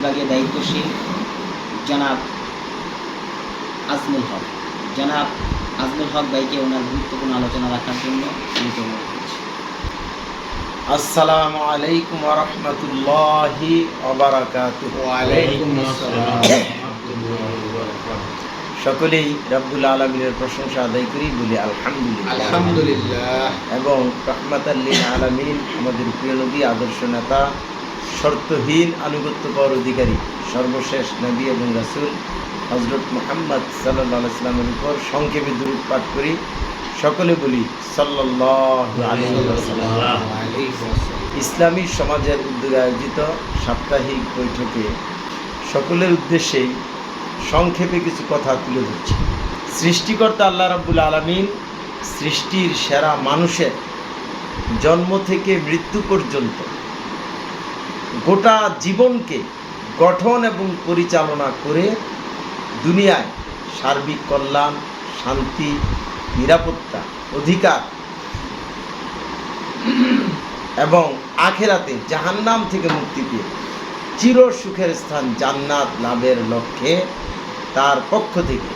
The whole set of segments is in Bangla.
বিভাগে দায়িত্বশীল জনাব আজমুল হক। জনাব আজমুল হক ভাইকে ওনার গুরুত্বপূর্ণ আলোচনা রাখার জন্য আমি তো অনুরোধ করছি আসসালামু আলাইকুম রহমতুল্লাহি সকলেই রব্বুল আলমিনের প্রশংসা আদায় করি বলি আলহামদুলিল্লাহ। আলহামদুলিল্লাহ। এবং রহমাতাল্লিন আলমিন আমাদের প্রিয় নবী আদর্শ নেতা শর্তহীন আনুগত্যপর অধিকারী, সর্বশেষ নবী এবং রাসুল হজরত মোহাম্মদ সাল্লাহ ইসলামের উপর সংক্ষেপে দূরত পাঠ করি। সকলে বলি ইসলামী সমাজের উদ্যোগে আয়োজিত সাপ্তাহিক বৈঠকে সকলের উদ্দেশ্যেই সংক্ষেপে কিছু কথা তুলে ধরছি। সৃষ্টিকর্তা আল্লাহ রাব্বুল আলমিন সৃষ্টির সেরা মানুষের জন্ম থেকে মৃত্যু পর্যন্ত গোটা জীবনকে গঠন এবং পরিচালনা করে দুনিয়ায় সার্বিক কল্যাণ, শান্তি, নিরাপত্তা, অধিকার এবং আখেরাতে জাহান্নাম থেকে মুক্তি পেয়ে চির সুখের স্থান জান্নাত লাভের লক্ষ্যে তার পক্ষ থেকে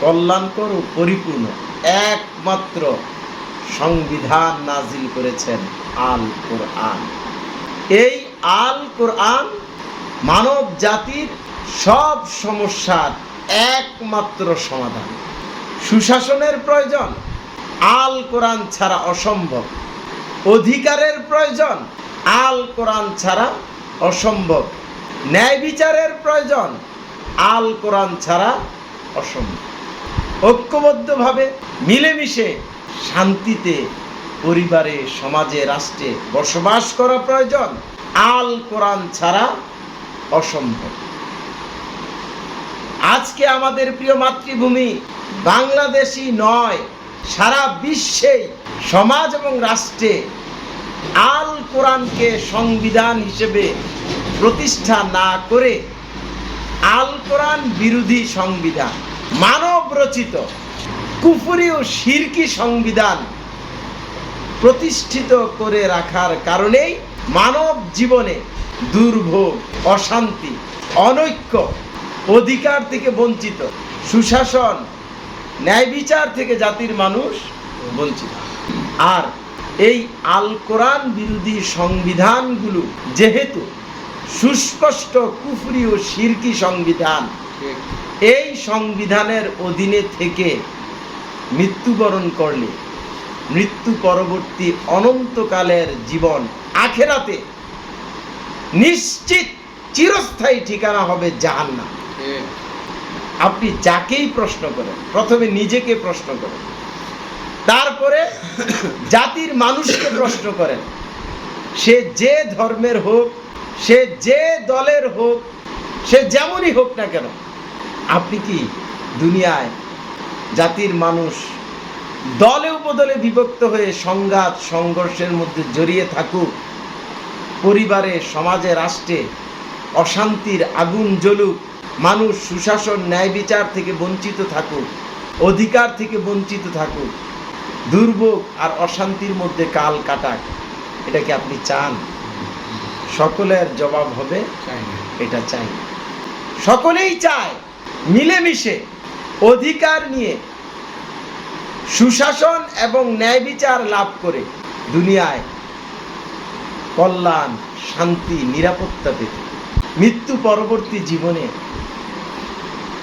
কল্যাণকর ও পরিপূর্ণ একমাত্র সংবিধান নাজিল করেছেন আল কোরআন এই আল কোরআন মানব জাতির সব সমস্যার একমাত্র সমাধান। সুশাসনের প্রয়োজন, আল কোরআন ছাড়া অসম্ভব। অধিকারের প্রয়োজন, আল কোরআন ছাড়া অসম্ভব। ন্যায় বিচারের প্রয়োজন, আল কোরআন ছাড়া অসম্ভব। ঐক্যবদ্ধভাবে মিলেমিশে শান্তিতে পরিবারে, সমাজে, রাষ্ট্রে বসবাস করা প্রয়োজন। আল কোরআন ছাড়া অসম্ভব। আজকে আমাদের প্রিয় মাতৃভূমি বাংলাদেশি নয়, সারা বিশ্বেই সমাজ এবং রাষ্ট্রে আল কোরআনকে সংবিধান হিসেবে প্রতিষ্ঠা না করে আল কোরআন বিরোধী সংবিধান, মানব রচিত, কুফুরি ও শিরকি সংবিধান প্রতিষ্ঠিত করে রাখার কারণেই মানব জীবনে দুর্ভোগ অশান্তি অনৈক্য অধিকার থেকে বঞ্চিত। সুশাসন ন্যায় বিচার থেকে জাতির মানুষ বঞ্চিত। আর এই আল কোরআন বিরোধী সংবিধানগুলো যেহেতু সুস্পষ্ট কুফরি ও শিরকি সংবিধান এই সংবিধানের অধীনে থেকে মৃত্যুবরণ করলে মৃত্যু পরবর্তী অনন্তকালের জীবন আখেরাতে নিশ্চিত চিরস্থায়ী ঠিকানা হবে জাহান্নাম। আপনি যাকেই প্রশ্ন করেন, প্রথমে নিজেকে প্রশ্ন করেন। তারপরে জাতির মানুষকে প্রশ্ন করেন। সে যে ধর্মের হোক, সে যে দলের হোক, সে যেমনই হোক না কেন, আপনি কি দুনিয়ায় জাতির মানুষ দলে উপদলে বিভক্ত হয়ে সংঘাত সংঘর্ষের মধ্যে জড়িয়ে থাকুক। পরিবারে সমাজে রাষ্ট্রে অশান্তির আগুন জ্বলুক। মানুষ সুশাসন ন্যায় বিচার থেকে বঞ্চিত থাকুক অধিকার থেকে বঞ্চিত থাকুক। দুর্ভোগ আর অশান্তির মধ্যে কাল কাটাক। এটা কি আপনি চান? সকলের জবাব হবে এটা চাই। সকলেই চায় মিলেমিশে অধিকার নিয়ে সুশাসন এবং ন্যায় বিচার লাভ করে দুনিয়ায় কল্যাণ শান্তি নিরাপত্তা পেতে। মৃত্যু পরবর্তী জীবনে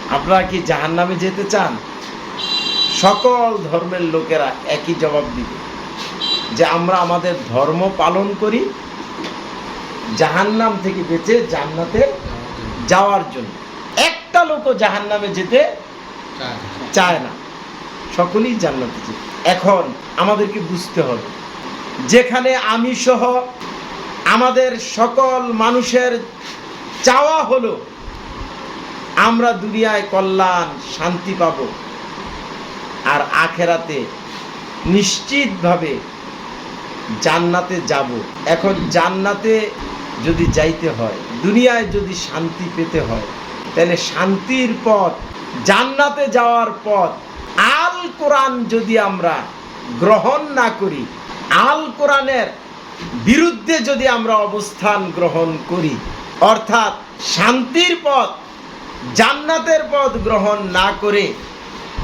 আপনারা কি জাহান্নামে যেতে চান? সকল ধর্মের লোকেরা একই জবাব দিবে যে আমরা আমাদের ধর্ম পালন করি জাহান্নাম থেকে বেঁচে জান্নাতে যাওয়ার জন্য। একটা লোকও জাহান্নামে যেতে চায় না। সকলেই জান্নাতে যেতে এখন আমাদেরকে বুঝতে হবে, যেখানে আমি সহ আমাদের সকল মানুষের চাওয়া হলো, আমরা দুনিয়ায় কল্যাণ, শান্তি পাব আর আখেরাতে নিশ্চিতভাবে জান্নাতে যাব। এখন জান্নাতে যদি যাইতে হয়, দুনিয়ায় যদি শান্তি পেতে হয়, তাহলে শান্তির পথ, জান্নাতে যাওয়ার পথ কোরআন যদি আমরা গ্রহণ না করি, আল কোরআনের বিরুদ্ধে যদি আমরা অবস্থান গ্রহণ করি, অর্থাৎ শান্তির পথ, জান্নাতের পথ গ্রহণ না করে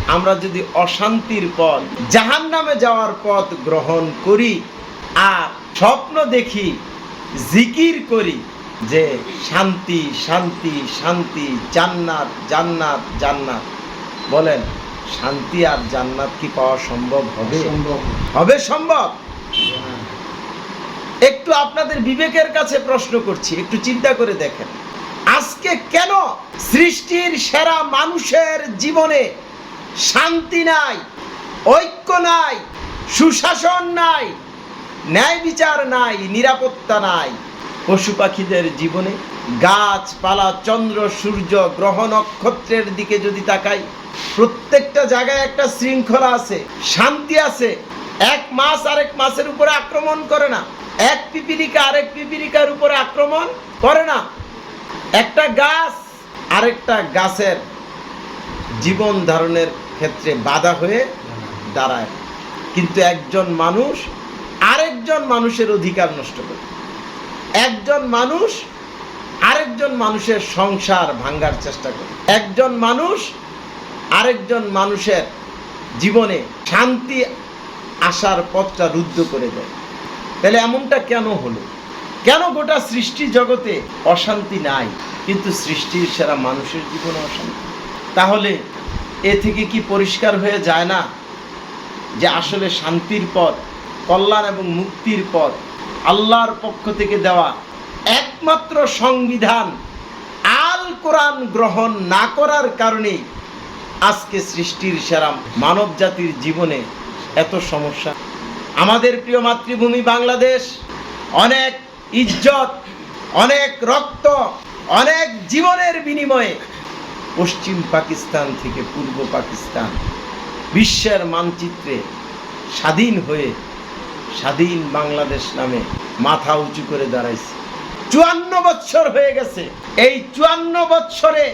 আমরা যদি অশান্তির পথ জাহান নামে যাওয়ার পথ গ্রহণ করি আর স্বপ্ন দেখি, জিকির করি যে শান্তি শান্তি শান্তি, জান্নাত জান্নাত জান্নাত, বলেন। শান্তি আর জান্নাত কি পাওয়া সম্ভব হবে? হবে সম্ভব? একটু আপনাদের বিবেকের কাছে প্রশ্ন করছি একটু চিন্তা করে দেখেন। আজকে কেন সৃষ্টির সেরা মানুষের জীবনে শান্তি নাই ঐক্য নাই সুশাসন নাই ন্যায় বিচার নাই নিরাপত্তা নাই? পশু পাখিদের জীবনে গাছপালা চন্দ্র সূর্য গ্রহ নক্ষত্রের দিকে যদি তাকাই প্রত্যেকটা জায়গায় একটা শৃঙ্খলা আছে, শান্তি আছে। এক মাছ আরেক মাছের উপরে আক্রমণ করে না। এক পিপিলিকা আরেক পিপিলিকার উপরে আক্রমণ করে না। একটা গাছ আরেকটা গাছের জীবন ধারণের ক্ষেত্রে বাধা হয়ে দাঁড়ায়। কিন্তু একজন মানুষ আরেকজন মানুষের অধিকার নষ্ট করে। একজন মানুষ আরেকজন মানুষের সংসার ভাঙ্গার চেষ্টা করে। একজন মানুষ আরেকজন মানুষের জীবনে শান্তি আসার পথটা রুদ্ধ করে দেয়। তাহলে এমনটা কেন হলো? কেন গোটা সৃষ্টি জগতে অশান্তি নাই, কিন্তু সৃষ্টির সেরা মানুষের জীবনে অশান্তি? তাহলে এ থেকে কি পরিষ্কার হয়ে যায় না যে আসলে শান্তির পথ, কল্যাণ এবং মুক্তির পথ আল্লাহর পক্ষ থেকে দেওয়া একমাত্র সংবিধান আল কোরআন গ্রহণ না করার কারণেই আজকে সৃষ্টির সেরা মানব জাতির জীবনে এত সমস্যা। আমাদের প্রিয় মাতৃভূমি বাংলাদেশ, অনেক ইজ্জত, অনেক রক্ত, অনেক জীবনের বিনিময়ে পশ্চিম পাকিস্তান থেকে পূর্ব পাকিস্তান বিশ্বের মানচিত্রে স্বাধীন হয়ে স্বাধীন বাংলাদেশ নামে মাথা উঁচু করে দাঁড়াইছে। চুয়ান্ন বৎসর হয়ে গেছে। এই চুয়ান্ন বৎসরে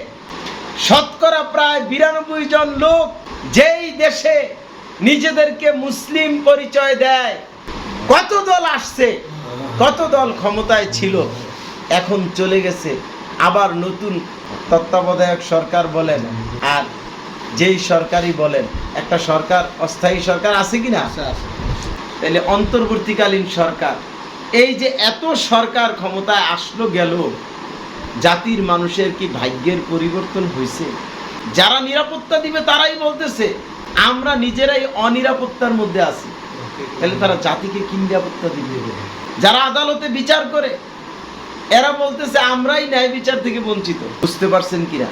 শতকরা প্রায় বিরানব্বই জন লোক যেই দেশে নিজেদেরকে মুসলিম পরিচয় দেয়। কত দল আসছে? কত দল ক্ষমতায় ছিল? এখন চলে গেছে। আবার নতুন তত্ত্বাবধায়ক সরকার বলেন আর যেই সরকারই বলেন একটা সরকার অস্থায়ী সরকার আছে কি না। তাহলে অন্তর্বর্তীকালীন সরকার এই যে এত সরকার ক্ষমতায় আসলো গেল জাতির মানুষের কি ভাগ্যের পরিবর্তন হয়েছে যারা নিরাপত্তা দিবে তারাই বলতেছে, আমরা নিজেরাই অনিরাপত্তার মধ্যে আছি। তাহলে তারা জাতিকে কি নিরাপত্তা দিবে? যারা আদালতে বিচার করে, এরা বলতেছে, আমরাই ন্যায় বিচার থেকে বঞ্চিত। বুঝতে পারছেন কিনা?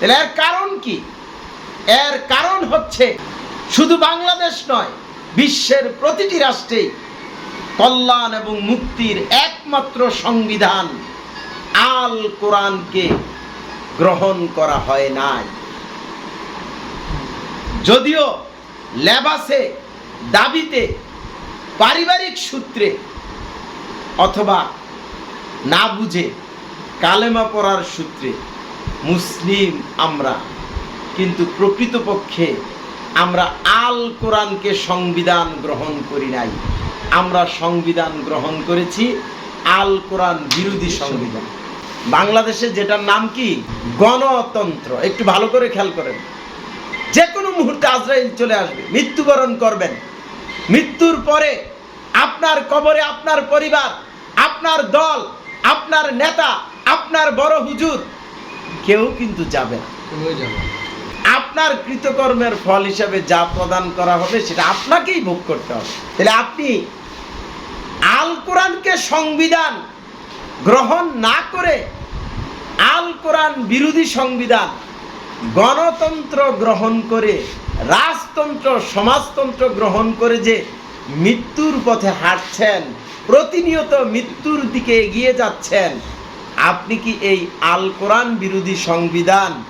তাহলে এর কারণ কি? এর কারণ হচ্ছে, শুধু বাংলাদেশ নয়, বিশ্বের প্রতিটি রাষ্ট্রেই কল্যাণ এবং মুক্তির একমাত্র সংবিধান। আল কোরআনকে গ্রহণ করা হয় নাই। যদিও লেবাসে, দাবিতে, পারিবারিক সূত্রে অথবা না বুঝে কালেমা পড়ার সূত্রে মুসলিম আমরা, কিন্তু প্রকৃতপক্ষে আমরা আল কোরআনকে সংবিধান গ্রহণ করি নাই। আমরা সংবিধান গ্রহণ করেছি আল কোরআন বিরোধী সংবিধান। বাংলাদেশে যেটার নাম কি? গণতন্ত্র। একটু ভালো করে খেয়াল করেন। যে কোনো মুহূর্তে আজরাইল চলে আসবে। মৃত্যুবরণ করবেন। মৃত্যুর পরে আপনার কবরে আপনার পরিবার আপনার দল আপনার নেতা আপনার বড় হুজুর কেউ কিন্তু যাবে না। আপনার কৃতকর্মের ফল হিসাবে যা প্রদান করা হবে সেটা আপনাকেই ভোগ করতে হবে। তাহলে আপনি আল কোরআনকে সংবিধান গ্রহণ না করে আল কোরআন বিরোধী সংবিধান, গণতন্ত্র গ্রহণ করে, রাজতন্ত্র, সমাজতন্ত্র গ্রহণ করে যে মৃত্যুর পথে হাঁটছেন, প্রতিনিয়ত মৃত্যুর দিকে এগিয়ে যাচ্ছেন, আপনি কি এই আল কোরআন বিরোধী সংবিধান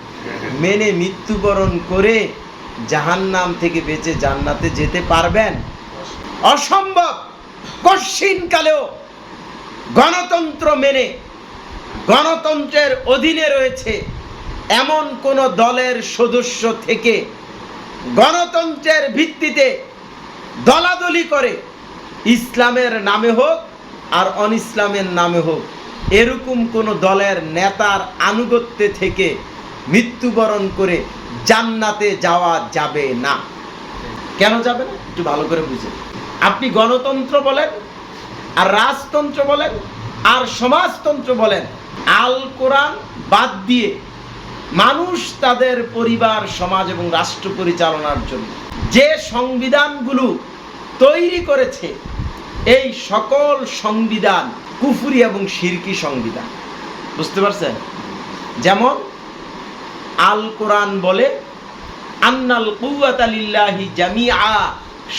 মেনে মৃত্যুবরণ করে জাহান্নাম থেকে বেঁচে জান্নাতে যেতে পারবেন? অসম্ভব! কশিনকালেও গণতন্ত্র মেনে গণতন্ত্রের অধীনে রয়েছে এমন কোন দলের সদস্য থেকে গণতন্ত্রের ভিত্তিতে দলাদলি করে ইসলামের নামে হোক আর অন ইসলামের নামে হোক, এরকম কোন দলের নেতার আনুগত্যে থেকে মৃত্যুবরণ করে জান্নাতে যাওয়া যাবে না। কেন যাবে না? একটু ভালো করে বুঝে। আপনি গণতন্ত্র বলেন আর রাজতন্ত্র বলেন, আর সমাজতন্ত্র বলেন, আল কোরআন বাদ দিয়ে মানুষ তাদের পরিবার, সমাজ এবং রাষ্ট্র পরিচালনার জন্য যে সংবিধানগুলো তৈরি করেছে, এই সকল সংবিধান কুফুরি এবং শিরকি সংবিধান। বুঝতে পারছেন? যেমন আল কোরআন বলে, আন্নাল কুয়াতালিল্লাহি জামিয়া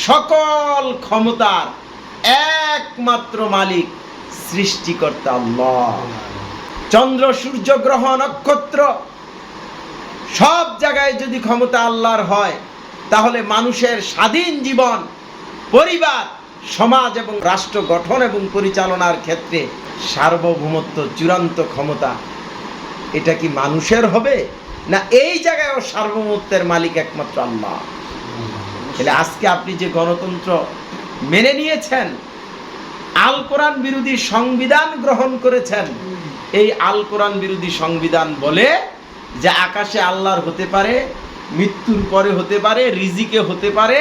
সকল ক্ষমতার একমাত্র মালিক সৃষ্টিকর্তা আল্লাহ। চন্দ্র, সূর্য, গ্রহ, নক্ষত্র সব জায়গায় যদি ক্ষমতা আল্লাহর হয়, তাহলে মানুষের স্বাধীন জীবন, পরিবার, সমাজ এবং রাষ্ট্র গঠন এবং পরিচালনার ক্ষেত্রে সার্বভৌমত্ব চূড়ান্ত ক্ষমতা, এটা কি মানুষের হবে? না এই জায়গায়ও সার্বভৌমত্বের মালিক একমাত্র আল্লাহ? তাহলে আজকে আপনি যে গণতন্ত্র মেনে নিয়েছেন। আল কোরআন বিরোধী সংবিধান গ্রহণ করেছেন। এই আল কোরআন বিরোধী সংবিধান বলে যে আকাশে আল্লাহর হতে পারে, মৃত্যুর পরে হতে পারে, রিজিকে হতে পারে,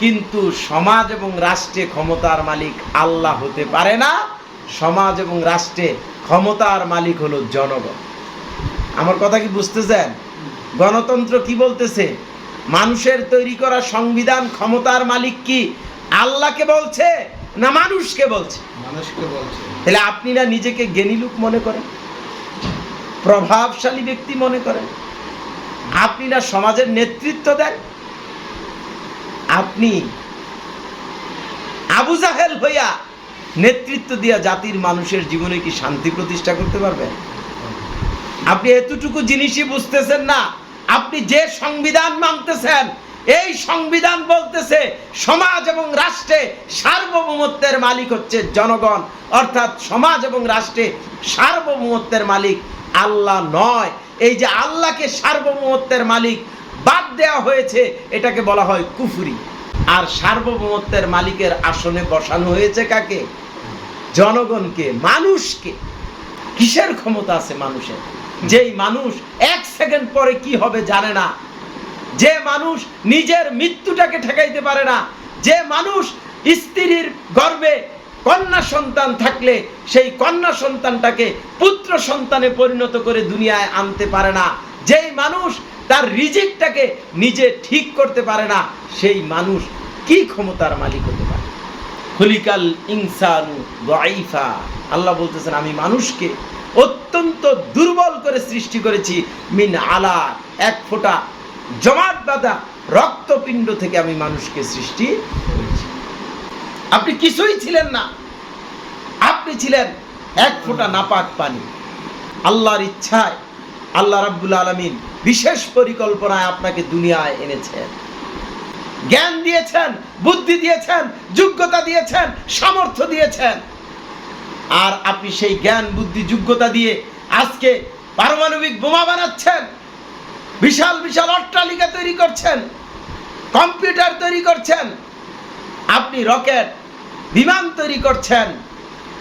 কিন্তু সমাজ এবং রাষ্ট্রে ক্ষমতার মালিক আল্লাহ হতে পারে না। সমাজ এবং রাষ্ট্রে ক্ষমতার মালিক হলো জনগণ। আমার কথা কি বুঝতেছেন? গণতন্ত্র কি বলতেছে? মানুষের তৈরি করা সংবিধান ক্ষমতার মালিক কি? আল্লাহকে বলছে না মানুষকে বলছে? মানুষকে বলছে। তাহলে আপনি না নিজেকে জ্ঞানী লোক মনে করেন? প্রভাবশালী ব্যক্তি মনে করেন? আপনি না সমাজের নেতৃত্ব দেন? আপনি আবু জাহেল হইয়া নেতৃত্ব দিয়া জাতির মানুষের জীবনে কি শান্তি প্রতিষ্ঠা করতে পারবেন? আপনি এতটুকু জিনিসই বুঝতেছেন না। আপনি যে সংবিধান মানতেছেন এই সংবিধান বলতেছে, সমাজ এবং রাষ্ট্রে সার্বভৌমত্বের মালিক হচ্ছে জনগণ। অর্থাৎ সমাজ এবং রাষ্ট্রে সার্বভৌমত্বের মালিক আল্লাহ নয়। এই যে আল্লাহকে সার্বভৌমত্বের মালিক বাদ দেওয়া হয়েছে, এটাকে বলা হয় কুফুরি। আর সার্বভৌমত্বের মালিকের আসনে বসানো হয়েছে কাকে? জনগণকে, মানুষকে। কিসের ক্ষমতা আছে মানুষের? যেই মানুষ এক সেকেন্ড পরে কি হবে জানে না। যে মানুষ নিজের মৃত্যুটাকে ঠেকাইতে পারে না, যে মানুষ স্ত্রীর গর্ভে কন্যা সন্তান থাকলে সেই কন্যা সন্তানটাকে পুত্র সন্তানে পরিণত করে দুনিয়ায় আনতে পারে না। যেই মানুষ তার রিজিকটাকে নিজে ঠিক করতে পারে না, সেই মানুষ কি ক্ষমতার মালিক হতে পারে? খুলিকাল ইনসানু গাইফা আল্লাহ বলতেছেন, আমি মানুষকে অত্যন্ত দুর্বল করে সৃষ্টি করেছি, মিন আলা, এক ফোঁটা জমাট বাঁধা রক্তপিণ্ড থেকে আমি মানুষকে সৃষ্টি করেছি। আপনি কিছুই ছিলেন না। আপনি ছিলেন এক ফোঁটা নাপাক পানি। আল্লাহর ইচ্ছায় আল্লাহ রাব্বুল আলামিন বিশেষ পরিকল্পনায় আপনাকে দুনিয়ায় এনেছেন। জ্ঞান দিয়েছেন, বুদ্ধি দিয়েছেন, যোগ্যতা দিয়েছেন, সামর্থ্য দিয়েছেন। আর আপনি সেই জ্ঞান, বুদ্ধি, যোগ্যতা দিয়ে আজকে পারমাণবিক বোমা বানাচ্ছেন। বিশাল বিশাল অট্টালিকা তৈরি করছেন। কম্পিউটার তৈরি করছেন। আপনি রকেট, বিমান তৈরি করছেন।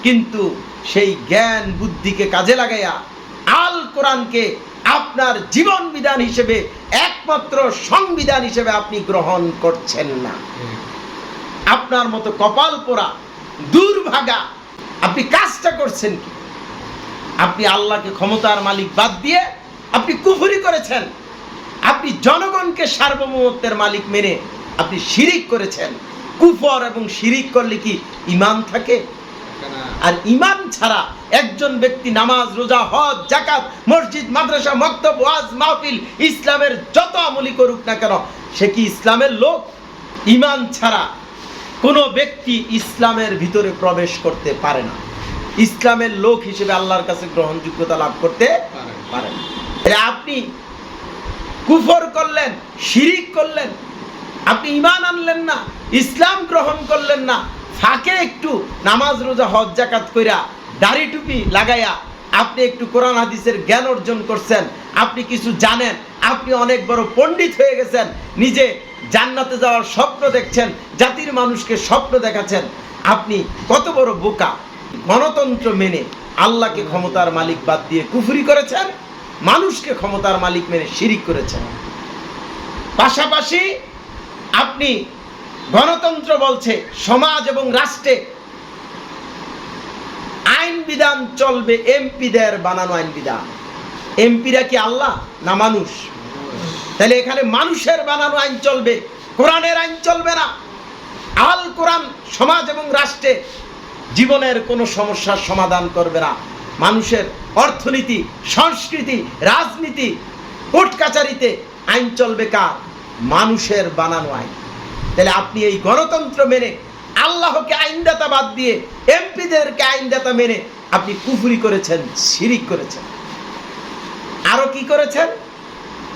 কিন্তু সেই জ্ঞান বুদ্ধিকে কাজে লাগাইয়া আল কোরআনকে আপনার জীবন বিধান হিসেবে, একমাত্র সংবিধান হিসেবে আপনি গ্রহণ করছেন না। আপনার মতো কপাল পোড়া, দুর্ভাগা, আপনি কাজটা করছেন কি? আপনি আল্লাহকে ক্ষমতার মালিক বাদ দিয়ে আপনি কুফুরি করেছেন। আপনি জনগণকে সার্বভৌমত্বের মালিক মেনে আপনি শিরিক করেছেন। কুফর এবং শিরিক করলে কি ইমান থাকে? আর ইমান ছাড়া একজন ব্যক্তি নামাজ রোজা হজ জাকাত মসজিদ মাদ্রাসা মক্তব ওয়াজ মাহফিল ইসলামের যত আমলি করুক না কেন সে কি ইসলামের লোক? ইমান ছাড়া কোনো ব্যক্তি ইসলামের ভিতরে প্রবেশ করতে পারে না। ইসলামের লোক হিসেবে আল্লাহর কাছে গ্রহণযোগ্যতা লাভ করতে পারে না। আপনি কুফর করলেন, শিরিক করলেন, আপনি ইমান আনলেন না, ইসলাম গ্রহণ করলেন না, ফাঁকে একটু নামাজ, রোজা, হজ জাকাত কইরা দাড়ি টুপি লাগাইয়া আপনি একটু কোরআন, হাদিসের জ্ঞান অর্জন করছেন, আপনি কিছু জানেন, আপনি অনেক বড় পণ্ডিত হয়ে গেছেন, নিজে জান্নাতে যাওয়ার স্বপ্ন দেখছেন, জাতির মানুষকে স্বপ্ন দেখাচ্ছেন, আপনি কত বড় বোকা। গণতন্ত্র মেনে আল্লাহকে ক্ষমতার মালিক বাদ দিয়ে কুফরি করেছেন? মানুষকে ক্ষমতার মালিক মেনে শিরিক করেছেন। পাশাপাশি আপনি গণতন্ত্র বলছে, সমাজ এবং রাষ্ট্রে আইন বিধান চলবে, এমপিদের বানানো আইন বিধান। এমপিরা কি আল্লাহ না মানুষ? তাহলে এখানে মানুষের বানানো আইন চলবে, কোরআনের আইন চলবে না। আল কোরআন সমাজ এবং রাষ্ট্রে জীবনের কোনো সমস্যার সমাধান করবে না। মানুষের অর্থনীতি, সংস্কৃতি, রাজনীতি কোর্ট আইন চলবে কার? মানুষের বানানো আইন। তাহলে আপনি এই গণতন্ত্র মেনে, আল্লাহকে আইনদাতা বাদ দিয়ে, এমপিদেরকে আইনদাতা মেনে আপনি কুফুরি করেছেন, শিরিক করেছেন। আরও কি করেছেন?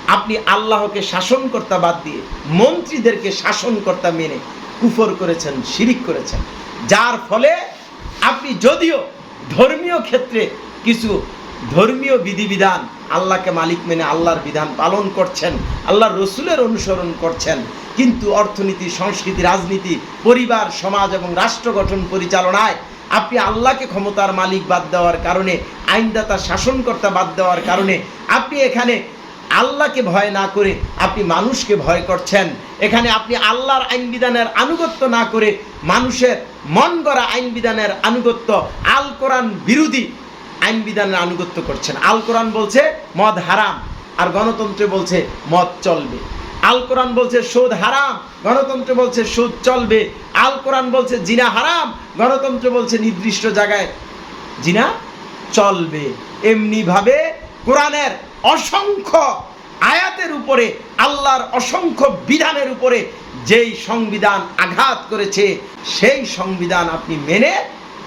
আপনি আল্লাহকে শাসনকর্তা বাদ দিয়ে, মন্ত্রীদেরকে শাসনকর্তা মেনে কুফর করেছেন, শিরিক করেছেন। যার ফলে আপনি যদিও ধর্মীয় ক্ষেত্রে কিছু ধর্মীয় বিধিবিধান আল্লাহকে মালিক মেনে আল্লাহর বিধান পালন করছেন, আল্লাহর রসুলের অনুসরণ করছেন। কিন্তু অর্থনীতি, সংস্কৃতি, রাজনীতি, পরিবার, সমাজ এবং রাষ্ট্র গঠন পরিচালনায় আপনি আল্লাহকে ক্ষমতার মালিক বাদ দেওয়ার কারণে, আইনদাতা, শাসনকর্তা বাদ দেওয়ার কারণে আপনি এখানে আল্লাহকে ভয় না করে আপনি মানুষকে ভয় করছেন। এখানে আপনি আল্লাহর আইন বিধানের আনুগত্য না করে মানুষের মন গড়া আইন বিধানের আনুগত্য আল কোরআন বিরোধী আইন বিধানের আনুগত্য করছেন। আল কোরআন বলছে মদ হারাম, আর গণতন্ত্রে বলছে মদ চলবে। আল কোরআন বলছে সুদ হারাম, গণতন্ত্র বলছে সুদ চলবে। আল কোরআন বলছে জিনা হারাম, গণতন্ত্র বলছে নির্দিষ্ট জায়গায় জিনা চলবে। এমনিভাবে কোরআনের অসংখ্য আয়াতের উপরে, আল্লাহর অসংখ্য বিধানের উপরে যেই সংবিধান আঘাত করেছে, সেই সংবিধান আপনি মেনে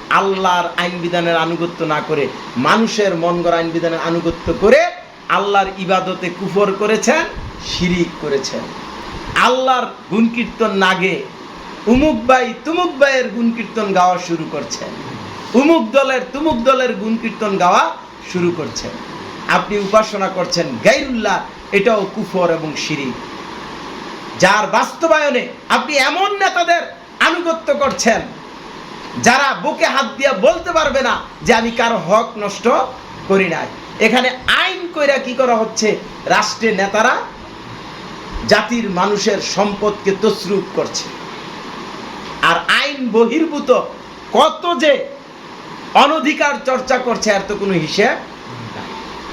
আল্লাহর আইন বিধানের আনুগত্য না করে, মানুষের মন গড়া আইন বিধানের আনুগত্য করে আল্লাহর ইবাদতে কুফর করেছেন, শিরিক করেছেন। আল্লাহর গুণ কীর্তন নাগে উমুক ভাই তুমুক ভাইয়ের গুণ কীর্তন গাওয়া শুরু করছেন। উমুক দলের তুমুক দলের গুণ কীর্তন গাওয়া শুরু করছেন। আপনি উপাসনা করছেন, গাইরুল্লাহ, এটাও কুফর এবং শিরিক। যার বাস্তবায়নে আপনি এমন নেতাদের আনুগত্য করছেন, যারা বুকে হাত দিয়ে বলতে পারবে না যে আমি কারও হক নষ্ট করি নাই। এখানে আইন কইরা কি করা হচ্ছে? রাষ্ট্রের নেতারা জাতির মানুষের সম্পদকে তসরুপ করছে। আর আইন বহির্ভূত কত যে অনধিকার চর্চা করছে, এর তো কোনো হিসেব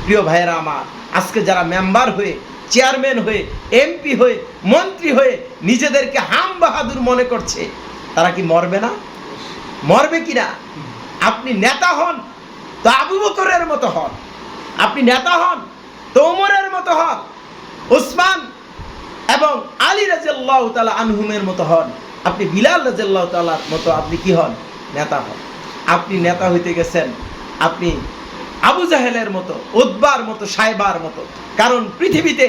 প্রিয় ভাইয়েরা আমার, আজকে যারা মেম্বার হয়ে চেয়ারম্যান হয়ে এমপি হয়ে, মন্ত্রী হয়ে নিজেদেরকে হাম বাহাদুর মনে করছে, তারা কি মরবে না? মরবে কি না আপনি নেতা হন, তো আবু বকরের মতো হন। আপনি নেতা হন, তো ওমরের মতো হন। উসমান এবং আলী রাজিয়াল্লাহ তালা আনহুমের মতো হন। আপনি বিলাল রাজিয়াল্লাহ তালার মতো আপনি কি হন? নেতা হন। আপনি নেতা হইতে গেছেন, আপনি আবু জাহেলের মতো উদ্বার মতো, সাইবার মতো। কারণ পৃথিবীতে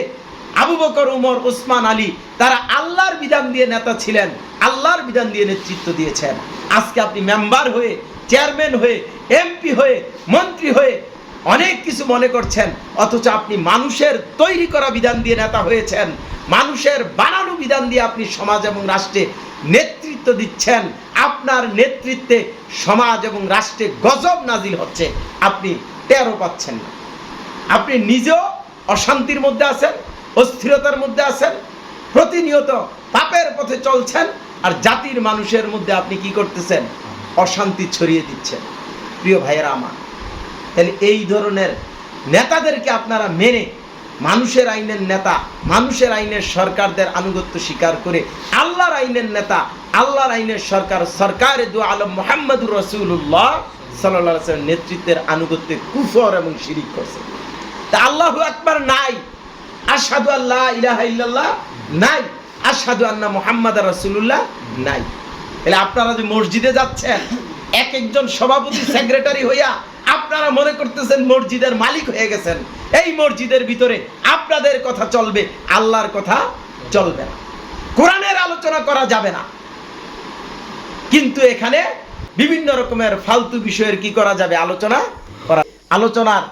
আবু বকর, উমর ওসমান আলী, তারা আল্লাহর বিধান দিয়ে নেতা ছিলেন, আল্লাহর বিধান দিয়ে নেতৃত্ব দিয়েছেন। আজকে আপনি মেম্বার হয়ে, চেয়ারম্যান হয়ে, এমপি হয়ে, মন্ত্রী হয়ে অনেক কিছু মনে করছেন, অথচ আপনি মানুষের তৈরি করা বিধান দিয়ে নেতা হয়েছেন, মানুষের বানানো বিধান দিয়ে আপনি সমাজ এবং রাষ্ট্রে নেতৃত্ব দিচ্ছেন, আপনার নেতৃত্বে সমাজ এবং রাষ্ট্রে গজব নাজিল হচ্ছে। আপনি টেরও পাচ্ছেন না। আপনি নিজেও অশান্তির মধ্যে আছেন, অস্থিরতার মধ্যে আছেন, প্রতিনিয়ত পাপের পথে চলছেন, আর জাতির মানুষের মধ্যে আপনি কি করতেছেন? অশান্তি ছড়িয়ে দিচ্ছেন। প্রিয় ভাইয়েরা আমার, তাহলে এই ধরনের নেতাদেরকে আপনারা মেনে মানুষের আইনের নেতা, মানুষের আইনের সরকারদের আনুগত্য স্বীকার করে আল্লাহর আইনের নেতা, আল্লাহর আইনের সরকার, সরকারে দু আলম মোহাম্মদুর রসুল্লাহ সাল্লাহ নেতৃত্বের আনুগত্যে কুফর এবং শিরিক করছে। তা আল্লাহ আকবার নাই। আসাদু আল্লাহ ইলাহা ইল্লাল্লাহ নাই। আসাদু আন্না মোহাম্মদ রসুল্লাহ নাই। তাহলে আপনারা যে মসজিদে যাচ্ছেন, এক একজন সভাপতি সেক্রেটারি হইয়া আপনারা মনে করতেছেন মসজিদের মালিক হয়ে গেছেন। এই মসজিদের ভিতরে আপনাদের কথা চলবে, আল্লাহর কথা চলবে না। কোরআনের আলোচনা করা যাবে না। কিন্তু এখানে বিভিন্ন রকমের ফালতু বিষয়ের কি করা যাবে আলোচনা করা আলোচনার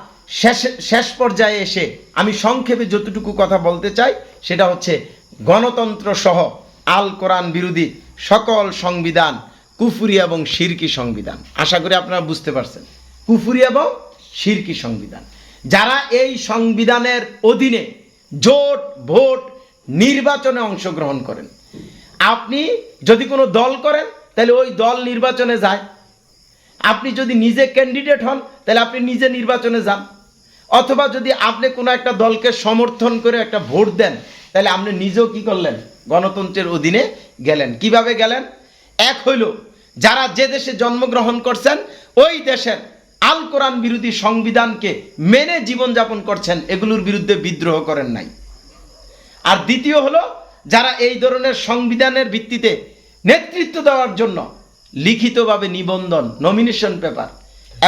শেষ শেষ পর্যায়ে এসে আমি সংক্ষেপে যতটুকু কথা বলতে চাই, সেটা হচ্ছে গণতন্ত্র সহ আল কোরআন বিরোধী সকল সংবিধান, কুফুরি এবং শিরকি সংবিধান। আশা করি আপনারা বুঝতে পারছেন। কুফুরি এবং শিরকি সংবিধান। যারা এই সংবিধানের অধীনে জোট, ভোট, নির্বাচনে অংশগ্রহণ করেন, আপনি যদি কোনো দল করেন, তাহলে ওই দল নির্বাচনে যায়। আপনি যদি নিজে ক্যান্ডিডেট হন, তাহলে আপনি নিজে নির্বাচনে যান। অথবা যদি আপনি কোনো একটা দলকে সমর্থন করে একটা ভোট দেন, তাহলে আপনি নিজেও কি করলেন? গণতন্ত্রের অধীনে গেলেন। কীভাবে গেলেন? এক হইল, যারা যে দেশে জন্মগ্রহণ করছেন, ওই দেশের আল কোরআন বিরোধী সংবিধানকে মেনে জীবনযাপন করছেন, এগুলোর বিরুদ্ধে বিদ্রোহ করেন নাই। আর দ্বিতীয় হলো, যারা এই ধরনের সংবিধানের ভিত্তিতে নেতৃত্ব দেওয়ার জন্য লিখিতভাবে নিবন্ধন নমিনেশন পেপার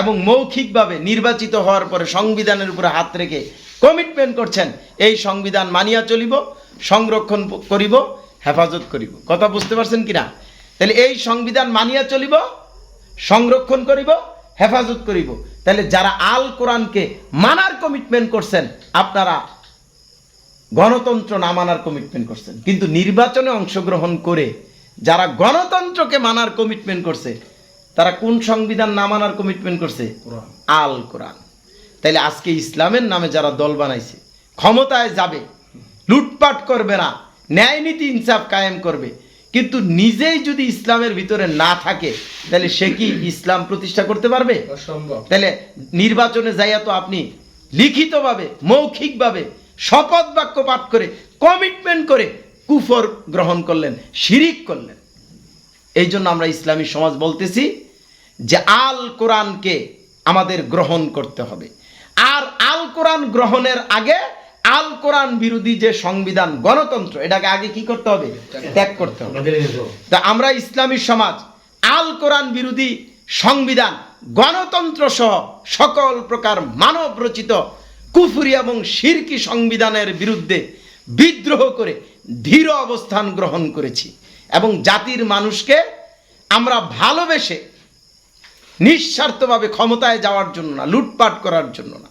এবং মৌখিকভাবে নির্বাচিত হওয়ার পরে সংবিধানের উপরে হাত রেখে কমিটমেন্ট করছেন, এই সংবিধান মানিয়া চলিব, সংরক্ষণ করিব, হেফাজত করিব। কথা বুঝতে পারছেন কিনা? তাহলে এই সংবিধান মানিয়া চলিব, সংরক্ষণ করিব হেফাজত করিব। তাহলে যারা আল কোরআনকে মানার কমিটমেন্ট করছেন আপনারা গণতন্ত্র না মানার কমিটমেন্ট করছেন। কিন্তু নির্বাচনে অংশগ্রহণ করে যারা গণতন্ত্রকে মানার কমিটমেন্ট করছে তারা কোন সংবিধান না মানার কমিটমেন্ট করছে? আল কোরআন। তাইলে আজকে ইসলামের নামে যারা দল বানাইছে ক্ষমতায় যাবে লুটপাট করবে না ন্যায় নীতি ইনসাফ কায়েম করবে কিন্তু নিজেই যদি ইসলামের ভিতরে না থাকে তাহলে সে কি ইসলাম প্রতিষ্ঠা করতে পারবে? তাহলে নির্বাচনে যাইয়া তো আপনি লিখিতভাবে মৌখিকভাবে শপথ বাক্য পাঠ করে কমিটমেন্ট করে কুফর গ্রহণ করলেন শিরিক করলেন। এই জন্য আমরা ইসলামী সমাজ বলতেছি যে আল কোরআনকে আমাদের গ্রহণ করতে হবে। আর আল কোরআন গ্রহণের আগে আল কোরআন বিরোধী যে সংবিধান গণতন্ত্র এটাকে আগে কি করতে হবে? ত্যাগ করতে হবে। তা আমরা ইসলামী সমাজ আল কোরআন বিরোধী সংবিধান গণতন্ত্র সহ সকল প্রকার মানব রচিত কুফুরি এবং শিরকি সংবিধানের বিরুদ্ধে বিদ্রোহ করে ধীর অবস্থান গ্রহণ করেছি এবং জাতির মানুষকে আমরা ভালোবেসে নিঃস্বার্থভাবে ক্ষমতায় যাওয়ার জন্য না লুটপাট করার জন্য না।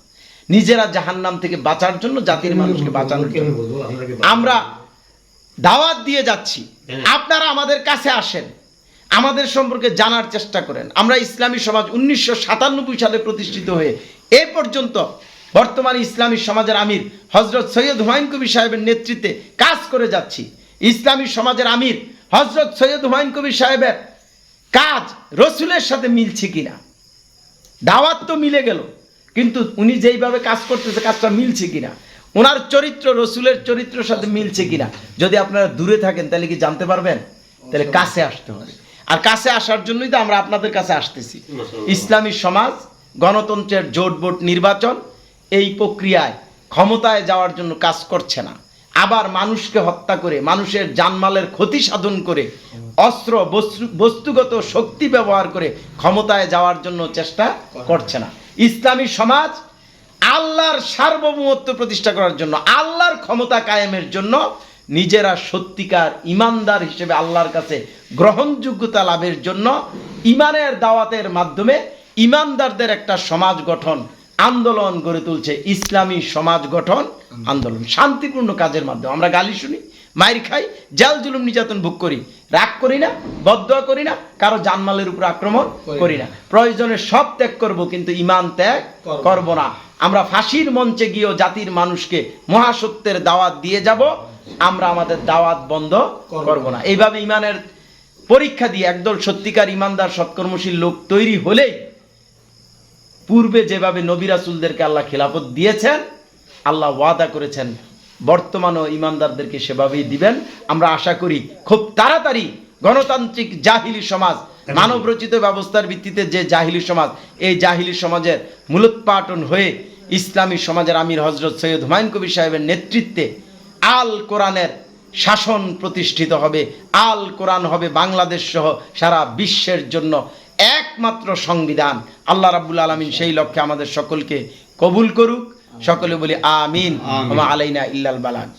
নিজেরা জাহান্নাম থেকে বাঁচার জন্য জাতির মানুষকে বাঁচানোর জন্য। আমরা দাওয়াত দিয়ে যাচ্ছি। আপনারা আমাদের কাছে আসেন। আমাদের সম্পর্কে জানার চেষ্টা করেন। আমরা ইসলামী সমাজ উনিশশো সাতানব্বই সালে প্রতিষ্ঠিত হয়ে এ পর্যন্ত বর্তমানে ইসলামী সমাজের আমির হজরত সৈয়দ হুমায়ুন কবির সাহেবের নেতৃত্বে কাজ করে যাচ্ছি। ইসলামী সমাজের আমির হজরত সৈয়দ হুমায়ুন কবির সাহেবের কাজ রসুলের সাথে মিলছে কিনা? দাওয়াত তো মিলে গেল। কিন্তু উনি যেইভাবে কাজ করতেছে কাজটা মিলছে কিনা? ওনার চরিত্র রসুলের চরিত্রের সাথে মিলছে কিনা? যদি আপনারা দূরে থাকেন তাহলে কি জানতে পারবেন? তাহলে কাছে আসতে হবে। আর কাছে আসার জন্যই তো আমরা আপনাদের কাছে আসতেছি। ইসলামী সমাজ গণতন্ত্রের জোট বোট নির্বাচন এই প্রক্রিয়ায় ক্ষমতায় যাওয়ার জন্য কাজ করছে না। আবার মানুষকে হত্যা করে মানুষের জানমালের ক্ষতি সাধন করে অস্ত্র বস্তু- বস্তুগত শক্তি ব্যবহার করে ক্ষমতায় যাওয়ার জন্য চেষ্টা করছে না। ইসলামী সমাজ আল্লাহর সার্বভৌমত্ব প্রতিষ্ঠা করার জন্য, আল্লাহর ক্ষমতা কায়েমের জন্য নিজেরা সত্যিকার ইমানদার হিসেবে আল্লাহর কাছে গ্রহণযোগ্যতা লাভের জন্য ইমানের দাওয়াতের মাধ্যমে ইমানদারদের একটা সমাজ গঠন, আন্দোলন গড়ে তুলছে। ইসলামী সমাজ গঠন, আন্দোলন। শান্তিপূর্ণ কাজের মাধ্যমে। আমরা গালি শুনি মায়ের খাই জাল জুলুম নির্যাতন ভোগ করি রাগ করি না বদয়া করি না কারও জানমালের উপর আক্রমণ করি না। প্রয়োজনে সব ত্যাগ করব কিন্তু ইমান ত্যাগ করব না। আমরা ফাঁসির মঞ্চে গিয়েও জাতির মানুষকে মহাসত্যের দাওয়াত দিয়ে যাব আমরা আমাদের দাওয়াত বন্ধ করব করব না। এইভাবে ইমানের পরীক্ষা দিয়ে একদল সত্যিকার ইমানদার সৎকর্মশীল লোক তৈরি হলেই পূর্বে যেভাবে নবিরাসুলদেরকে আল্লাহ খেলাফত দিয়েছেন আল্লাহ ওয়াদা করেছেন বর্তমানও ইমানদারদেরকে সেভাবেই দিবেন। আমরা আশা করি খুব তাড়াতাড়ি গণতান্ত্রিক জাহিলি সমাজ মানব রচিত ব্যবস্থার ভিত্তিতে যে জাহিলি সমাজ এই জাহিলি সমাজের মূলোৎপাটন হয়ে ইসলামী সমাজের আমির হজরত সৈয়দ হুমায়ুন কবির সাহেবের নেতৃত্বে আল কোরআনের শাসন প্রতিষ্ঠিত হবে। আল কোরআন হবে বাংলাদেশ সহ সারা বিশ্বের জন্য একমাত্র সংবিধান। আল্লাহ রাব্বুল আলমিন সেই লক্ষ্যে আমাদের সকলকে কবুল করুক। সকলে বলি আমিন ওমা আলাইনা ইল্লাল বালাগ